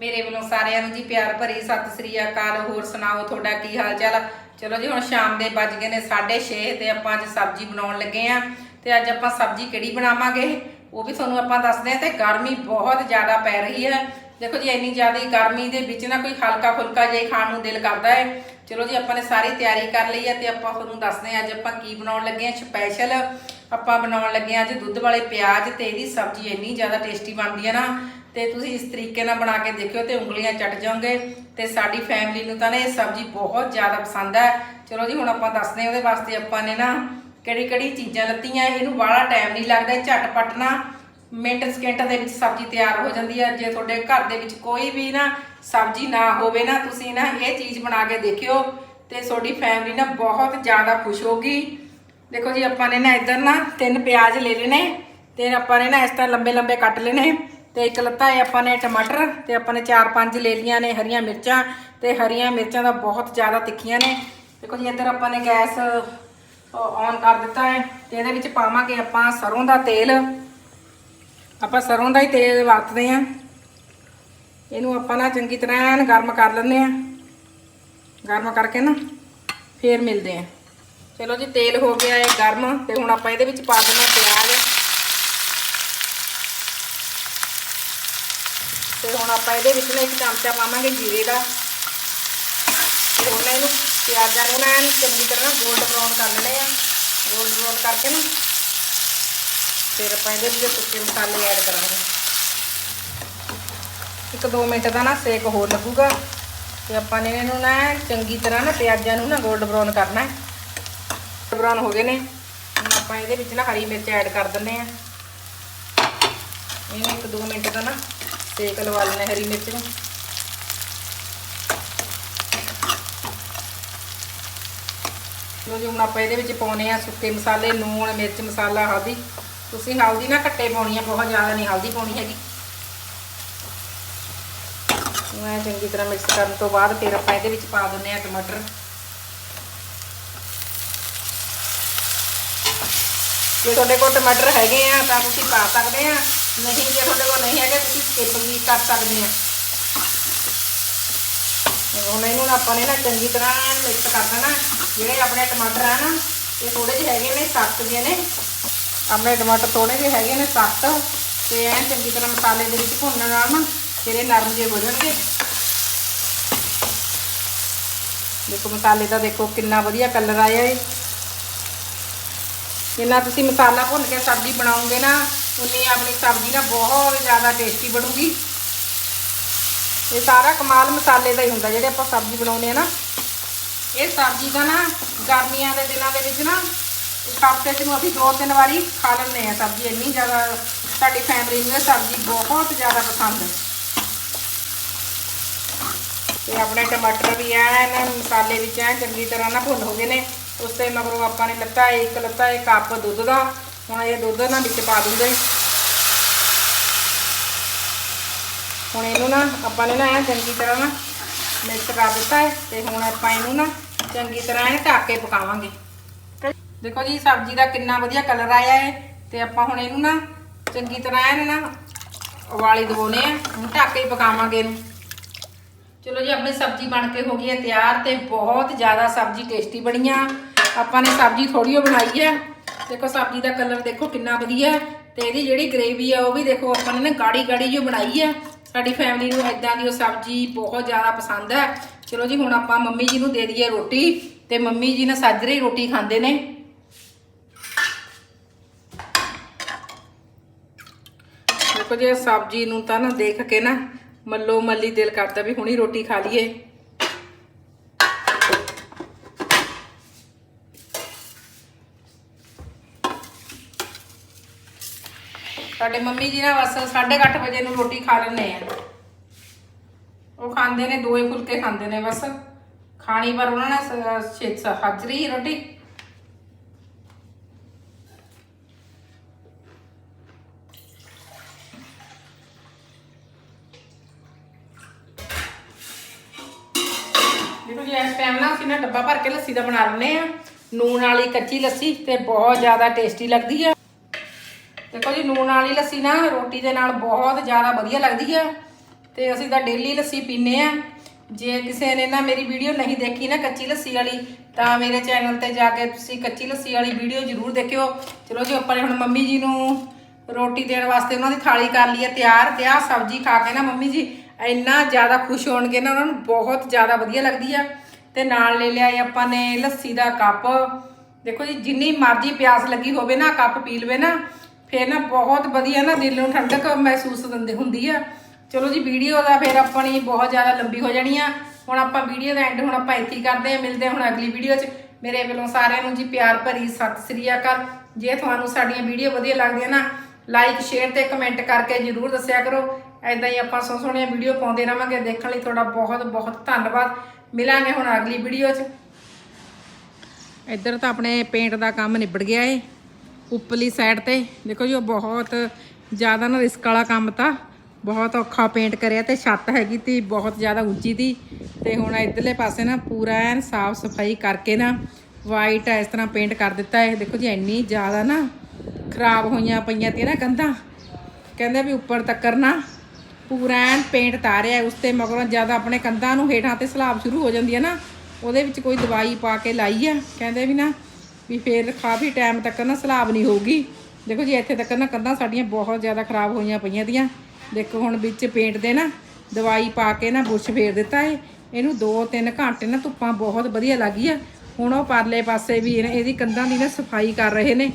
ਮੇਰੇ ਵੱਲੋਂ ਸਾਰਿਆਂ ਨੂੰ ਜੀ ਪਿਆਰ ਭਰੀ ਸਤਿ ਸ੍ਰੀ ਅਕਾਲ। ਹੋਰ ਸੁਣਾਓ, ਤੁਹਾਡਾ ਕੀ ਹਾਲ ਚਾਲ ਚਲੋ ਜੀ, ਹੁਣ ਸ਼ਾਮ ਦੇ ਵੱਜ ਗਏ ਨੇ 6:30 ਤੇ ਆਪਾਂ ਅੱਜ ਸਬਜ਼ੀ ਬਣਾਉਣ ਲੱਗੇ ਆ। ਤੇ ਅੱਜ ਆਪਾਂ ਸਬਜ਼ੀ ਕਿਹੜੀ ਬਣਾਵਾਂਗੇ? ਉਹ ਵੀ ਤੁਹਾਨੂੰ ਆਪਾਂ ਦੱਸਦੇ ਆ ਤੇ ਗਰਮੀ ਬਹੁਤ ਜ਼ਿਆਦਾ ਪੈ ਰਹੀ ਹੈ। ਦੇਖੋ ਜੀ, ਇੰਨੀ ਜ਼ਿਆਦਾ ਗਰਮੀ ਦੇ ਵਿੱਚ ਨਾ ਕੋਈ ਹਲਕਾ ਫੁਲਕਾ ਜਿਹਾ ਖਾਣ ਨੂੰ ਦਿਲ ਕਰਦਾ ਹੈ। ਚਲੋ ਜੀ, ਆਪਾਂ ਨੇ ਸਾਰੀ ਤਿਆਰੀ ਕਰ ਲਈ ਹੈ ਤੇ ਆਪਾਂ ਤੁਹਾਨੂੰ ਦੱਸਦੇ ਆ ਅੱਜ ਆਪਾਂ ਕੀ ਬਣਾਉਣ ਲੱਗੇ ਆ। ਸਪੈਸ਼ਲ ਆਪਾਂ ਬਣਾਉਣ ਲੱਗੇ ਆ ਅੱਜ ਦੁੱਧ ਵਾਲੇ ਪਿਆਜ਼ ਤੇ ਇਹਦੀ ਸਬਜ਼ੀ ਇੰਨੀ ਜ਼ਿਆਦਾ ਟੇਸਟੀ ਬਣਦੀ ਹੈ ਨਾ। ਤੇ ਤੁਸੀਂ ਇਸ ਤਰੀਕੇ ਨਾਲ ਬਣਾ ਕੇ ਦੇਖਿਓ ਤੇ ਉਂਗਲੀਆਂ ਚੱਟ ਜਾਓਗੇ ਤੇ ਸਾਡੀ ਫੈਮਿਲੀ ਨੂੰ ਤਾਂ ਨਾ ਇਹ ਸਬਜ਼ੀ ਬਹੁਤ ਜ਼ਿਆਦਾ ਪਸੰਦ ਹੈ ਚਲੋ ਜੀ, ਹੁਣ ਆਪਾਂ ਦੱਸਦੇ ਹਾਂ ਉਹਦੇ ਵਾਸਤੇ ਆਪਾਂ ਨੇ ਨਾ ਕਿਹੜੀ ਕਿਹੜੀ ਚੀਜ਼ਾਂ ਲੱਤੀਆਂ, ਇਹਨੂੰ ਬਾਹਲਾ ਟਾਈਮ ਨਹੀਂ ਲੱਗਦਾ, ਇਹ ਝਟਪਟ ਨਾ ਮਿੰਟ ਸਕਿੰਟ ਦੇ ਵਿੱਚ ਸਬਜ਼ੀ ਤਿਆਰ ਹੋ ਜਾਂਦੀ ਹੈ ਜੇ ਤੁਹਾਡੇ ਘਰ ਦੇ ਵਿੱਚ ਕੋਈ ਵੀ ਨਾ ਸਬਜ਼ੀ ਨਾ ਹੋਵੇ ਨਾ, ਤੁਸੀਂ ਨਾ ਇਹ ਚੀਜ਼ ਬਣਾ ਕੇ ਦੇਖਿਓ ਤੇ ਤੁਹਾਡੀ ਫੈਮਿਲੀ ਨਾ ਬਹੁਤ ਜ਼ਿਆਦਾ ਖੁਸ਼ ਹੋਗੀ ਦੇਖੋ ਜੀ, ਆਪਾਂ ਨੇ ਨਾ ਇੱਧਰ ਨਾ ਤਿੰਨ ਪਿਆਜ਼ ਲੈ ਲੈਣੇ ਤੇ ਆਪਾਂ ਨੇ ਨਾ ਇਸ ਤਰ੍ਹਾਂ ਲੰਬੇ ਲੰਬੇ ਕੱਟ ਲੈਣੇ। ਤੇ ਇੱਕ ਲੱਤਾ ਹੈ ਆਪਾਂ ਨੇ ਟਮਾਟਰ ਤੇ ਆਪਾਂ ਨੇ ਚਾਰ ਪੰਜ ਲੈ ਲੀਆਂ ਨੇ ਹਰੀਆਂ ਮਿਰਚਾਂ ਤੇ ਹਰੀਆਂ ਮਿਰਚਾਂ ਦਾ ਬਹੁਤ ਜ਼ਿਆਦਾ ਤਿੱਖੀਆਂ ਨੇ। ਦੇਖੋ ਜੀ, ਇੱਧਰ ਆਪਾਂ ਨੇ ਗੈਸ ਔਨ ਕਰ ਦਿੱਤਾ ਹੈ ਤੇ ਇਹਦੇ ਵਿੱਚ ਪਾਵਾਂਗੇ ਆਪਾਂ ਸਰੋਂ ਦਾ ਤੇਲ। ਆਪਾਂ ਸਰੋਂ ਦਾ ਹੀ ਤੇਲ ਵਰਤਦੇ ਆਂ ਇਹਨੂੰ ਆਪਾਂ ਨਾ ਚੰਗੀ ਤਰ੍ਹਾਂ ਗਰਮ ਕਰ ਲੈਂਦੇ ਆਂ ਗਰਮ ਕਰਕੇ ਨਾ ਫੇਰ ਮਿਲਦੇ ਆਂ ਚਲੋ ਜੀ, ਤੇਲ ਹੋ ਗਿਆ ਹੈ ਗਰਮ ਤੇ ਹੁਣ ਆਪਾਂ ਇਹਦੇ ਵਿੱਚ ਪਾ ਦਿੰਦੇ ਹਾਂ ਪਿਆਜ਼। ਤੇ ਹੁਣ ਆਪਾਂ ਇਹਦੇ ਵਿੱਚ ਨਾ ਇੱਕ ਚਮਚਾ ਪਾਵਾਂਗੇ ਜੀਰੇ ਦਾ। ਤੇ ਹੁਣ ਇਹਨੂੰ ਪਿਆਜ਼ਾਂ ਨੂੰ ਨਾ ਚੰਗੀ ਤਰ੍ਹਾਂ ਗੋਲਡ ਬਰਾਊਨ ਕਰ ਲੈਣੇ ਆ। ਗੋਲਡ ਬਰਾਊਨ ਕਰਕੇ ਨਾ ਫਿਰ ਆਪਾਂ ਇਹਦੇ ਵਿੱਚ ਸੁੱਕੇ ਮਸਾਲੇ ਐਡ ਕਰਾਂਗੇ। ਇੱਕ 2 ਮਿੰਟ ਦਾ ਨਾ ਸੇਕ ਹੋਰ ਲੱਗੂਗਾ ਤੇ ਆਪਾਂ ਨੇ ਇਹਨੂੰ ਨਾ ਚੰਗੀ ਤਰ੍ਹਾਂ ਨਾ ਪਿਆਜ਼ਾਂ ਨੂੰ ਨਾ ਗੋਲਡ ਬਰਾਊਨ ਕਰਨਾ ਹੈ। ਬਰਾਊਨ ਹੋ ਗਏ ਨੇ। ਹੁਣ ਆਪਾਂ ਇਹਦੇ ਵਿੱਚ ਨਾ ਹਰੀ ਮਿਰਚ ਐਡ ਕਰ ਦਿੰਦੇ ਆ। ਇਹਨੂੰ ਇੱਕ 2 ਮਿੰਟ ਦਾ ਨਾ ਸੇਕ ਲਵਾ ਲੈਣਾ ਹਰੀ ਮਿਰਚ ਨੂੰ। ਲੋ ਜੀ, ਹੁਣ ਆਪਾਂ ਇਹਦੇ ਵਿੱਚ ਪਾਉਨੇ ਆ ਸੁੱਕੇ ਮਸਾਲੇ, ਲੂਣ, ਮਿਰਚ, ਮਸਾਲਾ, ਹਲਦੀ। ਤੁਸੀਂ ਹਲਦੀ ਨਾ ਘੱਟੇ ਪਾਉਣੀ ਆ, ਬਹੁਤ ਜ਼ਿਆਦਾ ਨਹੀਂ ਹਲਦੀ ਪਾਉਣੀ ਹੈਗੀ। ਮੈਂ ਚੰਗੀ ਤਰ੍ਹਾਂ ਮਿਕਸ ਕਰਨ ਤੋਂ ਬਾਅਦ ਫਿਰ ਆਪਾਂ ਇਹਦੇ ਵਿੱਚ ਪਾ ਦਿੰਨੇ ਆ ਟਮਾਟਰ। ਜੇ ਤੁਹਾਡੇ ਕੋਲ ਟਮਾਟਰ ਹੈਗੇ ਆ ਤਾਂ ਤੁਸੀਂ ਪਾ ਸਕਦੇ ਆ। ਨਹੀਂ ਜੇ ਤੁਹਾਡੇ ਕੋਲ ਨਹੀਂ ਹੈਗੇ, ਤੁਸੀਂ ਸਕਿਪ ਵੀ ਕਰ ਸਕਦੇ ਆ। ਹੁਣ ਇਹਨੂੰ ਆਪਾਂ ਨੇ ਨਾ ਚੰਗੀ ਤਰ੍ਹਾਂ ਮਿਕਸ ਕਰ ਦੇਣਾ। ਜਿਹੜੇ ਆਪਣੇ ਟਮਾਟਰ ਆ ਨਾ, ਇਹ ਥੋੜੇ ਜਿਹੇ ਹੈਗੇ ਨੇ ਸਖਤ ਜਿਹੇ ਨੇ। ਆਪਣੇ ਟਮਾਟਰ ਥੋੜੇ ਜਿਹੇ ਹੈਗੇ ਨੇ ਸਖਤ ਤੇ ਐਨ ਚੰਗੀ ਤਰ੍ਹਾਂ ਮਸਾਲੇ ਦੇ ਵਿੱਚ ਭੁੰਨਣ ਨਾਲ ਨਾ, ਫਿਰ ਨਰਮ ਜਿਹੇ ਹੋ ਜਾਣਗੇ। ਦੇਖੋ, ਮਸਾਲੇ ਦਾ ਦੇਖੋ ਕਿੰਨਾ ਵਧੀਆ ਕਲਰ ਆਇਆ ਏ। ਜਿੰਨਾ ਤੁਸੀਂ ਮਸਾਲਾ ਭੁੰਨ ਕੇ ਸਬਜ਼ੀ ਬਣਾਉਂਗੇ ਨਾ ਉਨੀ ਆਪਣੀ ਸਬਜ਼ੀ ਨਾ ਬਹੁਤ ਜ਼ਿਆਦਾ ਟੇਸਟੀ ਬਣੂਗੀ। ਇਹ ਸਾਰਾ ਕਮਾਲ ਮਸਾਲੇ ਦਾ ਹੀ ਹੁੰਦਾ, ਜਿਹੜੇ ਆਪਾਂ ਸਬਜ਼ੀ ਬਣਾਉਂਦੇ ਆ ਨਾ। ਇਹ ਸਬਜ਼ੀ ਦਾ ਨਾ ਗਰਮੀਆਂ ਦੇ ਦਿਨਾਂ ਦੇ ਵਿੱਚ ਨਾ ਹਫ਼ਤੇ 'ਚ ਨੂੰ ਅਸੀਂ ਦੋ ਤਿੰਨ ਵਾਰੀ ਖਾ ਲੈਂਦੇ ਆ ਸਬਜ਼ੀ। ਇੰਨੀ ਜ਼ਿਆਦਾ ਸਾਡੀ ਫੈਮਿਲੀ ਨੂੰ ਇਹ ਸਬਜ਼ੀ ਬਹੁਤ ਜ਼ਿਆਦਾ ਪਸੰਦ ਹੈ। ਤੇ ਆਪਣੇ ਟਮਾਟਰ ਵੀ ਐਨ ਮਸਾਲੇ ਵਿੱਚ ਐਨ ਚੰਗੀ ਤਰ੍ਹਾਂ ਨਾ ਭੁੰਨ ਹੋ ਗਏ ਨੇ। ਉਸ ਤੇ ਮਗਰੋਂ ਆਪਾਂ ਨੇ ਲੱਤਾ ਇੱਕ ਲੱਤਾ ਇੱਕ ਕੱਪ ਦੁੱਧ ਦਾ। ਹੁਣ ਇਹ ਦੁੱਧ ਨਾ ਵਿੱਚ ਪਾ ਦੂੰਗਾ ਹੁਣ ਇਹਨੂੰ ਨਾ ਆਪਾਂ ਨੇ ਨਾ ਐਨ ਚੰਗੀ ਤਰ੍ਹਾਂ ਨਾ ਮਿਕਸ ਕਰ ਦਿੱਤਾ ਹੈ ਤੇ ਹੁਣ ਆਪਾਂ ਇਹਨੂੰ ਨਾ ਚੰਗੀ ਤਰ੍ਹਾਂ ਇਹ ਢੱਕ ਕੇ ਪਕਾਵਾਂਗੇ। ਦੇਖੋ ਜੀ, ਸਬਜ਼ੀ ਦਾ ਕਿੰਨਾ ਵਧੀਆ ਕਲਰ ਆਇਆ ਹੈ ਤੇ ਆਪਾਂ ਹੁਣ ਇਹਨੂੰ ਨਾ ਚੰਗੀ ਤਰ੍ਹਾਂ ਐਨ ਨਾ ਉਬਾਲੀ ਦਵਾਉਨੇ ਆ ਹੁਣ ਢੱਕ ਕੇ ਪਕਾਵਾਂਗੇ ਇਹਨੂੰ। ਚਲੋ ਜੀ, ਆਪਣੀ ਸਬਜ਼ੀ ਬਣ ਕੇ ਹੋ ਗਈ ਹੈ ਤਿਆਰ ਤੇ ਬਹੁਤ ਜ਼ਿਆਦਾ ਸਬਜ਼ੀ ਟੇਸਟੀ ਬਣੀ ਆ। ਆਪਾਂ ਨੇ ਸਬਜ਼ੀ ਥੋੜੀ ਓ ਬਣਾਈ ਹੈ। ਦੇਖੋ ਸਬਜ਼ੀ ਦਾ ਕਲਰ ਦੇਖੋ ਕਿੰਨਾ ਵਧੀਆ ਹੈ ਤੇ ਇਹਦੀ ਜਿਹੜੀ ਗ੍ਰੇਵੀ ਆ ਉਹ ਵੀ ਦੇਖੋ ਆਪਾਂ ਨੇ ਨਾ ਗਾੜੀ ਗਾੜੀ ਜੋ ਬਣਾਈ ਹੈ। ਸਾਡੀ ਫੈਮਿਲੀ ਨੂੰ ਇਦਾਂ ਦੀ ਉਹ ਸਬਜ਼ੀ ਬਹੁਤ ਜ਼ਿਆਦਾ ਪਸੰਦ ਹੈ। ਚਲੋ ਜੀ, ਹੁਣ ਆਪਾਂ ਮੰਮੀ ਜੀ ਨੂੰ ਦੇ ਦਈਏ ਰੋਟੀ ਤੇ ਮੰਮੀ ਜੀ ਨਾ ਸਾਜਰੇ ਹੀ ਰੋਟੀ ਖਾਂਦੇ ਨੇ। ਦੇਖੋ ਜੀ ਸਬਜ਼ੀ ਨੂੰ ਤਾਂ ਨਾ ਦੇਖ ਕੇ ਨਾ ਮੱਲੋ ਮੱਲੀ ਦਿਲ ਕਰਦਾ ਵੀ ਹੁਣੀ ਰੋਟੀ ਖਾ ਲਈਏ। ਸਾਡੇ ਮੰਮੀ ਜੀ ਨਾ ਬਸ 8:30 ਵਜੇ ਨੂੰ ਰੋਟੀ ਖਾ ਲੈਂਦੇ ਆ। ਉਹ ਖਾਂਦੇ ਨੇ ਦੋ ਫੁਲਕੇ ਖਾਂਦੇ ਨੇ ਬਸ। ਖਾਣੀ ਪਰ ਉਹਨਾਂ ਨੇ ਛੇਤ ਹਾਜ਼ਰੀ ਰੋਟੀ। ਦੇਖੋ ਜੀ, ਇਸ ਟਾਈਮ ਨਾ ਅਸੀਂ ਨਾ ਡੱਬਾ ਭਰ ਕੇ ਲੱਸੀ ਦਾ ਬਣਾ ਲੈਂਦੇ ਆ। ਨੂਨ ਵਾਲੀ ਕੱਚੀ ਲੱਸੀ ਤੇ ਬਹੁਤ ਜ਼ਿਆਦਾ ਟੇਸਟੀ ਲੱਗਦੀ ਆ। ਦੇਖੋ ਜੀ ਨੂਨ ਵਾਲੀ ਲੱਸੀ ਨਾ ਰੋਟੀ ਦੇ ਨਾਲ ਬਹੁਤ ਜ਼ਿਆਦਾ ਵਧੀਆ ਲੱਗਦੀ ਆ। ਤੇ ਅਸੀਂ ਤਾਂ ਡੇਲੀ ਲੱਸੀ ਪੀਨੇ ਆ। ਜੇ ਕਿਸੇ ਨੇ ਨਾ ਮੇਰੀ ਵੀਡੀਓ ਨਹੀਂ ਦੇਖੀ ਨਾ ਕੱਚੀ ਲੱਸੀ ਵਾਲੀ, ਤਾਂ ਮੇਰੇ ਚੈਨਲ ਤੇ ਜਾ ਕੇ ਤੁਸੀਂ ਕੱਚੀ ਲੱਸੀ ਵਾਲੀ ਵੀਡੀਓ ਜ਼ਰੂਰ ਦੇਖਿਓ। ਚਲੋ ਜੀ, ਆਪਾਂ ਨੇ ਹੁਣ ਮੰਮੀ ਜੀ ਨੂੰ ਰੋਟੀ ਦੇਣ ਵਾਸਤੇ ਉਹਨਾਂ ਦੀ ਥਾਲੀ ਕਰ ਲਈ ਹੈ ਤਿਆਰ ਤੇ ਆਹ ਸਬਜ਼ੀ ਖਾ ਕੇ ਨਾ ਮੰਮੀ ਜੀ ਇੰਨਾ ਜ਼ਿਆਦਾ ਖੁਸ਼ ਹੋਣਗੇ ਨਾ ਉਹਨਾਂ ਨੂੰ ਬਹੁਤ ਜ਼ਿਆਦਾ ਵਧੀਆ ਲੱਗਦੀ ਆ। ਤੇ ਨਾਲ ਲੈ ਲਿਆ ਆਪਾਂ ਨੇ ਲੱਸੀ ਦਾ ਕੱਪ। ਦੇਖੋ ਜੀ, ਜਿੰਨੀ ਮਰਜ਼ੀ ਪਿਆਸ ਲੱਗੀ ਹੋਵੇ ਨਾ, ਕੱਪ ਪੀ ਲਵੇ ਨਾ ਫਿਰ ਨਾ ਬਹੁਤ ਵਧੀਆ ਨਾ ਦਿਲ ਨੂੰ ਠੰਡਕ ਮਹਿਸੂਸ ਦਿੰਦੇ ਹੁੰਦੀ ਆ। ਚਲੋ ਜੀ, ਵੀਡੀਓ ਦਾ ਫਿਰ ਆਪਣੀ ਬਹੁਤ ਜ਼ਿਆਦਾ ਲੰਬੀ ਹੋ ਜਾਣੀ ਆ। ਹੁਣ ਆਪਾਂ ਵੀਡੀਓ ਦਾ ਐਂਡ ਹੁਣ ਆਪਾਂ ਇੱਥੇ ਕਰਦੇ ਆ। ਮਿਲਦੇ ਹਾਂ ਹੁਣ ਅਗਲੀ ਵੀਡੀਓ 'ਚ। ਮੇਰੇ ਵੱਲੋਂ ਸਾਰਿਆਂ ਨੂੰ ਜੀ ਪਿਆਰ ਭਰੀ ਸਤਿ ਸ੍ਰੀ ਅਕਾਲ। ਜੇ ਤੁਹਾਨੂੰ ਸਾਡੀਆਂ ਵੀਡੀਓ ਵਧੀਆ ਲੱਗਦੀਆਂ ਨਾ ਲਾਈਕ ਸ਼ੇਅਰ ਤੇ ਕਮੈਂਟ ਕਰਕੇ ਜਰੂਰ ਦੱਸਿਆ ਕਰੋ। ਐਦਾਂ ਹੀ ਆਪਾਂ ਸੋਹਣੀਆਂ ਸੋਹਣੀਆਂ ਵੀਡੀਓ ਪਾਉਂਦੇ ਰਵਾਂਗੇ ਦੇਖਣ ਲਈ ਤੁਹਾਡਾ ਬਹੁਤ ਬਹੁਤ ਧੰਨਵਾਦ। ਮਿਲਾਂਗੇ ਹੁਣ ਅਗਲੀ ਵੀਡੀਓ 'ਚ। ਇੱਧਰ ਤਾਂ ਆਪਣੇ ਪੇਂਟ ਦਾ ਕੰਮ ਨਿਬੜ ਗਿਆ ਏ। ਉੱਪਰਲੀ ਸਾਈਡ ਤੇ। ਦੇਖੋ ਜੀ, ਉਹ ਬਹੁਤ ਜ਼ਿਆਦਾ ਨਾ ਰਿਸਕ ਵਾਲਾ ਕੰਮ ਤਾਂ ਬਹੁਤ ਔਖਾ ਪੇਂਟ ਕਰਿਆ ਤੇ ਛੱਤ ਹੈਗੀ ਤੀ, ਬਹੁਤ ਜ਼ਿਆਦਾ ਉੱਚੀ ਤੀ। ਤੇ ਹੁਣ ਇਧਰਲੇ ਪਾਸੇ ਨਾ ਪੂਰਾ ਐਨ ਸਾਫ਼ ਸਫ਼ਾਈ ਕਰਕੇ ਨਾ ਵਾਈਟ ਇਸ ਤਰ੍ਹਾਂ ਪੇਂਟ ਕਰ ਦਿੱਤਾ ਹੈ ਦੇਖੋ ਜੀ, ਇੰਨੀ ਜ਼ਿਆਦਾ ਨਾ ਖਰਾਬ ਹੋਈਆਂ ਪਈਆਂ ਤੀ ਨਾ ਕੰਧਾਂ ਕਹਿੰਦੇ ਵੀ ਉੱਪਰ ਤੱਕ ਨਾ ਪੂਰਾ ਐਨ ਪੇਂਟ ਤਾਰਿਆ, ਉਸ ਤੇ ਮਗਰੋਂ ਜ਼ਿਆਦਾ ਆਪਣੇ ਕੰਧਾਂ ਨੂੰ ਹੇਠਾਂ ਤੇ ਸਲਾਬ ਸ਼ੁਰੂ ਹੋ ਜਾਂਦੀ ਹੈ ਨਾ, ਉਹਦੇ ਵਿੱਚ ਕੋਈ ਦਵਾਈ ਪਾ ਕੇ ਲਾਈ ਆ। ਕਹਿੰਦੇ ਵੀ ਨਾ ਵੀ ਫੇਰ ਕਾਫੀ ਟਾਈਮ ਤੱਕ ਨਾ ਸਲਾਬ ਨਹੀਂ ਹੋਊਗੀ। ਦੇਖੋ ਜੀ, ਇੱਥੇ ਤੱਕ ਨਾ ਕੰਧਾਂ ਸਾਡੀਆਂ ਬਹੁਤ ਜ਼ਿਆਦਾ ਖਰਾਬ ਹੋਈਆਂ ਪਈਆਂ ਦੀਆਂ। ਦੇਖੋ ਹੁਣ ਵਿੱਚ ਪੇਂਟ ਦੇ ਨਾ ਦਵਾਈ ਪਾ ਕੇ ਨਾ ਬੁਰਸ਼ ਫੇਰ ਦਿੱਤਾ ਏ। ਇਹਨੂੰ 2-3 ਘੰਟੇ ਨਾ ਧੁੱਪਾਂ ਬਹੁਤ ਵਧੀਆ ਲੱਗੀ ਆ ਹੁਣ ਉਹ ਪਰਲੇ ਪਾਸੇ ਵੀ ਇਹਨੇ- ਇਹਦੀ ਕੰਧਾਂ ਦੀ ਨਾ ਸਫ਼ਾਈ ਕਰ ਰਹੇ ਨੇ।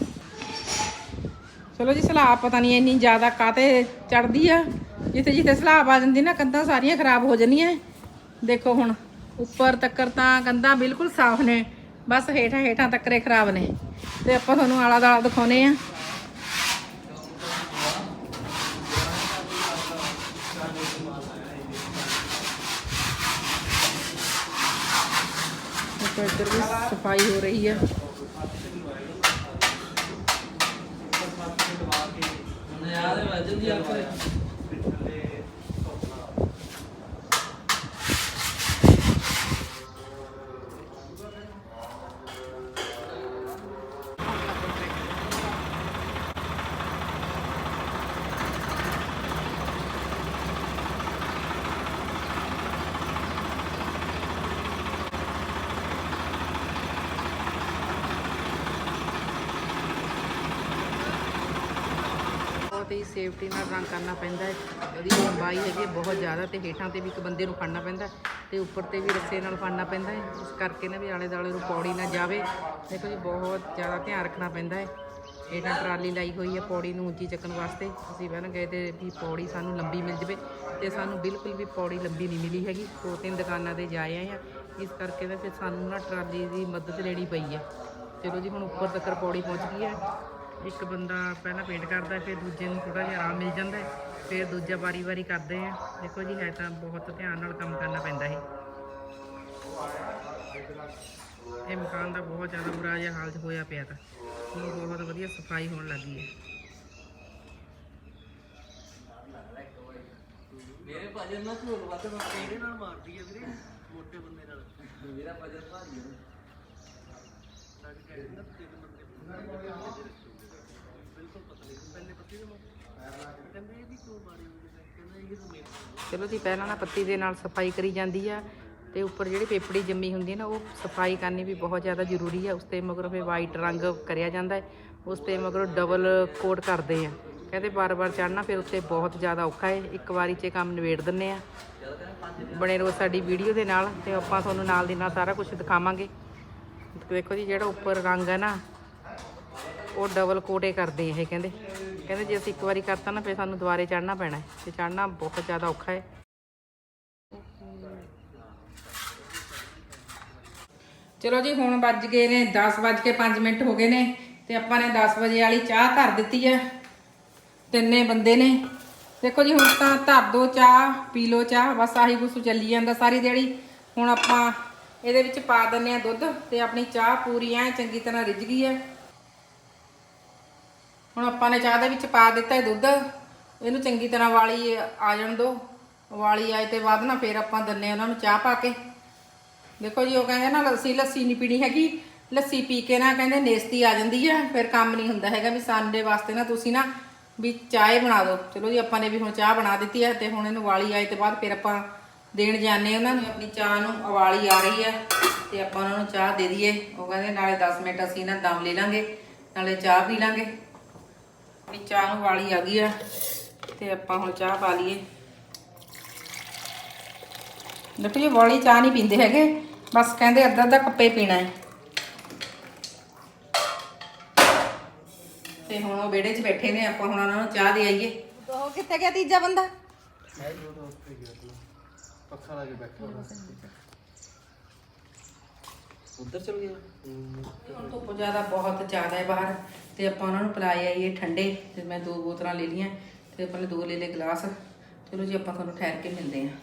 ਚਲੋ ਜੀ, ਸਲਾਬ ਪਤਾ ਨਹੀਂ ਇੰਨੀ ਜ਼ਿਆਦਾ ਕਾਤੇ ਚੜਦੀ ਆ। ਜਿੱਥੇ ਜਿੱਥੇ ਸਲਾਬ ਆ ਜਾਂਦੀ ਨਾ, ਕੰਧਾਂ ਸਾਰੀਆਂ ਖਰਾਬ ਹੋ ਜਾਂਦੀਆਂ ਦੇਖੋ ਹੁਣ, ਉੱਪਰ ਤੱਕਰ ਤਾਂ ਕੰਧਾਂ ਬਿਲਕੁਲ ਸਾਫ਼ ਨੇ। ਬਸ ਹੇਠਾਂ ਹੇਠਾਂ ਤੱਕਰੇ ਖਰਾਬ ਨੇ। ਤੇ ਆਪਾਂ ਤੁਹਾਨੂੰ ਆਲਾ ਦਾਲਾ ਦਿਖਾਉਨੇ ਆ ਇੱਧਰ ਵੀ ਸਫ਼ਾਈ ਹੋ ਰਹੀ ਹੈ ਬਹੁਤ ਹੀ ਸੇਫਟੀ ਨਾਲ ਰੰਗ ਕਰਨਾ ਪੈਂਦਾ ਹੈ। ਉਹਦੀ ਲੰਬਾਈ ਹੈਗੀ ਹੈ ਬਹੁਤ ਜ਼ਿਆਦਾ ਤੇ ਹੇਠਾਂ ਤੇ ਵੀ ਇੱਕ ਬੰਦੇ ਨੂੰ ਫੜਨਾ ਪੈਂਦਾ ਤੇ ਉੱਪਰ ਤੇ ਵੀ ਰੱਸੇ ਨਾਲ ਫੜਨਾ ਪੈਂਦਾ ਹੈ। ਇਸ ਕਰਕੇ ਨਾ ਵੀ ਆਲੇ ਦਾਲੇ ਨੂੰ ਪੌੜੀ ਨਾ ਜਾਵੇ। ਦੇਖੋ ਜੀ, ਬਹੁਤ ਜ਼ਿਆਦਾ ਧਿਆਨ ਰੱਖਣਾ ਪੈਂਦਾ ਹੈ। ਹੇਠਾਂ ਟਰਾਲੀ ਲਾਈ ਹੋਈ ਹੈ ਪੌੜੀ ਨੂੰ ਉੱਚੀ ਚੱਕਣ ਵਾਸਤੇ। ਅਸੀਂ ਪਹਿਲਾਂ ਗਏ ਤੇ ਵੀ ਪੌੜੀ ਸਾਨੂੰ ਲੰਬੀ ਮਿਲ ਜਵੇ ਤੇ ਸਾਨੂੰ ਬਿਲਕੁਲ ਵੀ ਪੌੜੀ ਲੰਬੀ ਨਹੀਂ ਮਿਲੀ ਹੈਗੀ। ਦੋ ਤਿੰਨ ਦੁਕਾਨਾਂ ਤੇ ਜਾਏ ਆਏ ਆ ਇਸ ਕਰਕੇ ਨਾ ਫਿਰ ਸਾਨੂੰ ਨਾ ਟਰਾਲੀ ਦੀ ਮਦਦ ਲੈਣੀ ਪਈ ਹੈ। ਚਲੋ ਜੀ, ਹੁਣ ਉੱਪਰ ਤੱਕ ਪੌੜੀ ਪਹੁੰਚ ਗਈ ਹੈ। ਇੱਕ ਬੰਦਾ ਪਹਿਲਾਂ ਪੇਂਟ ਕਰਦਾ ਫਿਰ ਦੂਜੇ ਨੂੰ ਥੋੜਾ ਜਿਹਾ ਆਰਾਮ ਮਿਲ ਜਾਂਦਾ ਹੈ ਫਿਰ ਦੂਜਾ ਵਾਰੀ-ਵਾਰੀ ਕਰਦੇ ਆ। ਦੇਖੋ ਜੀ ਹੈ ਤਾਂ ਬਹੁਤ ਧਿਆਨ ਨਾਲ ਕੰਮ ਕਰਨਾ ਪੈਂਦਾ ਹੈ। ਇਹ ਮਕਾਨ ਦਾ ਬਹੁਤ ਜ਼ਿਆਦਾ ਬੁਰਾ ਜਿਹਾ ਹਾਲਤ ਹੋਇਆ ਪਿਆ ਤਾਂ। ਹੁਣ ਬਹੁਤ ਵਧੀਆ ਸਫ਼ਾਈ ਹੋਣ ਲੱਗੀ ਹੈ। ਮੇਰੇ ਭਜਨ ਨਾਲ ਝੋਲ ਵੱਧ ਮੈਂ ਕਿਹੜੇ ਨਾਲ ਮਾਰਦੀ ਆ ਵੀਰੇ ਮੋਟੇ ਬੰਦੇ ਨਾਲ। ਮੇਰਾ ਭਜਨ ਭਾਰੀ ਹੈ ਸਾਡੇ ਕਹਿੰਦੇ ਨਾ ਤਿੰਨ ਬੰਦੇ ਚਲੋ ਜੀ, ਪਹਿਲਾਂ ਨਾ ਪੱਤੀ ਦੇ ਨਾਲ ਸਫ਼ਾਈ ਕਰੀ ਜਾਂਦੀ ਆ ਤੇ ਉੱਪਰ ਜਿਹੜੀ ਪੇਪੜੀ ਜੰਮੀ ਹੁੰਦੀ ਹੈ ਨਾ, ਉਹ ਸਫ਼ਾਈ ਕਰਨੀ ਵੀ ਬਹੁਤ ਜ਼ਿਆਦਾ ਜ਼ਰੂਰੀ ਹੈ ਉਸ ਤੇ ਮਗਰੋਂ ਫਿਰ ਵਾਈਟ ਰੰਗ ਕਰਿਆ ਜਾਂਦਾ ਹੈ। ਉਸ ਤੇ ਮਗਰੋਂ ਡਬਲ ਕੋਟ ਕਰਦੇ ਆ। ਕਹਿੰਦੇ ਬਾਰ-ਬਾਰ ਚੜਨਾ ਫਿਰ ਉੱਤੇ ਬਹੁਤ ਜ਼ਿਆਦਾ ਔਖਾ ਹੈ। ਇੱਕ ਵਾਰੀ 'ਚ ਕੰਮ ਨਿਬੇੜ ਦਿੰਨੇ ਆ। ਬਣੇ ਰਹੋ ਸਾਡੀ ਵੀਡੀਓ ਦੇ ਨਾਲ ਤੇ ਆਪਾਂ ਤੁਹਾਨੂੰ ਨਾਲ ਦੀ ਨਾਲ ਸਾਰਾ ਕੁਝ ਦਿਖਾਵਾਂਗੇ। ਦੇਖੋ ਜੀ, ਜਿਹੜਾ ਉੱਪਰ ਰੰਗ ਹੈ ਨਾ, ਉਹ ਡਬਲ ਕੋਟੇ ਕਰਦੇ ਇਹ, ਕਹਿੰਦੇ। ਕਹਿੰਦੇ ਜੇ ਅਸੀਂ ਇੱਕ ਵਾਰੀ ਕਰਤਾ ਨਾ, ਫਿਰ ਸਾਨੂੰ ਦੁਬਾਰੇ ਚੜਨਾ ਪੈਣਾ ਹੈ। ਤੇ ਚੜਨਾ ਬਹੁਤ ਜ਼ਿਆਦਾ ਔਖਾ ਹੈ। ਚਲੋ ਜੀ, ਹੁਣ ਵੱਜ ਗਏ ਨੇ 10 ਵੱਜ ਕੇ 5 ਮਿੰਟ ਹੋ ਗਏ ਨੇ ਤੇ ਆਪਾਂ ਨੇ 10 ਵਜੇ ਵਾਲੀ ਚਾਹ ਧਰ ਦਿੱਤੀ ਹੈ। ਤਿੰਨੇ ਬੰਦੇ ਨੇ। ਦੇਖੋ ਜੀ, ਹੁਣ ਤਾਂ ਧਰ ਦੋ ਚਾਹ, ਪੀ ਲੋ ਚਾਹ, ਬਸ ਆਹੀ ਕੁਛ ਚੱਲੀ ਜਾਂਦਾ ਸਾਰੀ ਦਿਹਾੜੀ। ਹੁਣ ਆਪਾਂ ਇਹਦੇ ਵਿੱਚ ਪਾ ਦਿੰਨੇ ਆ ਦੁੱਧ ਤੇ ਆਪਣੀ ਚਾਹ ਪੂਰੀ ਐ ਚੰਗੀ ਤਰ੍ਹਾਂ ਰਿੱਝ ਗਈ ਹੈ। ਹੁਣ ਆਪਾਂ ਨੇ ਚਾਹ ਦੇ ਵਿੱਚ ਪਾ ਦਿੱਤਾ ਹੈ ਦੁੱਧ। ਇਹਨੂੰ ਚੰਗੀ ਤਰ੍ਹਾਂ ਵਾਲੀ ਆ ਜਾਣ ਦੋ। ਵਾਲੀ ਆਏ ਤੇ ਬਾਅਦ ਨਾ, ਫਿਰ ਆਪਾਂ ਦਿੰਨੇ ਆ ਉਹਨਾਂ ਨੂੰ ਚਾਹ ਪਾ ਕੇ। ਦੇਖੋ ਜੀ, ਉਹ ਕਹਿੰਦੇ ਨਾ, ਲੱਸੀ ਲੱਸੀ ਨਹੀਂ ਪੀਣੀ ਹੈਗੀ। ਲੱਸੀ ਪੀ ਕੇ ਨਾ ਕਹਿੰਦੇ ਨੇਸਤੀ ਆ ਜਾਂਦੀ ਹੈ ਫਿਰ ਕੰਮ ਨਹੀਂ ਹੁੰਦਾ ਹੈਗਾ ਵੀ ਸਾਡੇ ਵਾਸਤੇ ਨਾ ਤੁਸੀਂ ਨਾ ਵੀ ਚਾਹ ਬਣਾ ਦਿਓ। ਚਲੋ ਜੀ, ਆਪਾਂ ਨੇ ਵੀ ਹੁਣ ਚਾਹ ਬਣਾ ਦਿੱਤੀ ਹੈ ਤੇ ਹੁਣ ਇਹਨੂੰ ਵਾਲੀ ਆਏ ਤੇ ਬਾਅਦ ਫਿਰ ਆਪਾਂ ਦੇਣ ਜਾਂਦੇ ਉਹਨਾਂ ਨੂੰ। ਆਪਣੀ ਚਾਹ ਨੂੰ ਉਵਾਲੀ ਆ ਰਹੀ ਹੈ ਤੇ ਆਪਾਂ ਉਹਨਾਂ ਨੂੰ ਚਾਹ ਦੇ ਦਈਏ। ਉਹ ਕਹਿੰਦੇ, ਨਾਲੇ 10 ਮਿੰਟ ਅਸੀਂ ਨਾ ਦਮ ਲੈ ਲਾਂਗੇ, ਨਾਲੇ ਚਾਹ ਪੀ ਲਾਂਗੇ। ਵੀ ਚਾਹ ਨੂੰ ਵਾਲੀ ਆ ਗਈ ਆ ਤੇ ਆਪਾਂ ਹੁਣ ਚਾਹ ਪਾ ਲਈਏ। ਦੇਖੋ ਜੀ ਵਾਲੀ ਚਾਹ ਨਹੀਂ ਪੀਂਦੇ ਹੈਗੇ ਬਸ ਕਹਿੰਦੇ ਅੱਧਾ ਅੱਧਾ ਕੱਪੇ ਪੀਣਾ ਹੈ। ਤੇ ਹੁਣ ਉਹ ਵਿਹੜੇ 'ਚ ਬੈਠੇ ਨੇ ਆਪਾਂ ਹੁਣ ਉਹਨਾਂ ਨੂੰ ਚਾਹ ਦੇ ਆਈਏ। ਉਹ ਕਿੱਥੇ ਗਿਆ ਤੀਜਾ ਬੰਦਾ? ਪੱਖਾ ਲਾ ਕੇ ਬੈਠਾ ਉੱਧਰ ਚਲ ਗਿਆ ਹੁਣ ਧੁੱਪ ਜ਼ਿਆਦਾ ਬਹੁਤ ਜ਼ਿਆਦਾ ਹੈ ਬਾਹਰ। ਤੇ ਆਪਾਂ ਉਹਨਾਂ ਨੂੰ ਪਿਲਾਏ ਆਈਏ ਠੰਡੇ, ਤੇ ਮੈਂ ਦੋ ਬੋਤਲਾਂ ਲੈ ਲਈਆਂ, ਤੇ ਆਪਾਂ ਨੇ ਦੋ ਲੈ ਲਏ ਗਲਾਸ। ਚਲੋ ਜੀ, ਆਪਾਂ ਤੁਹਾਨੂੰ ਠਹਿਰ ਕੇ ਮਿਲਦੇ ਹਾਂ।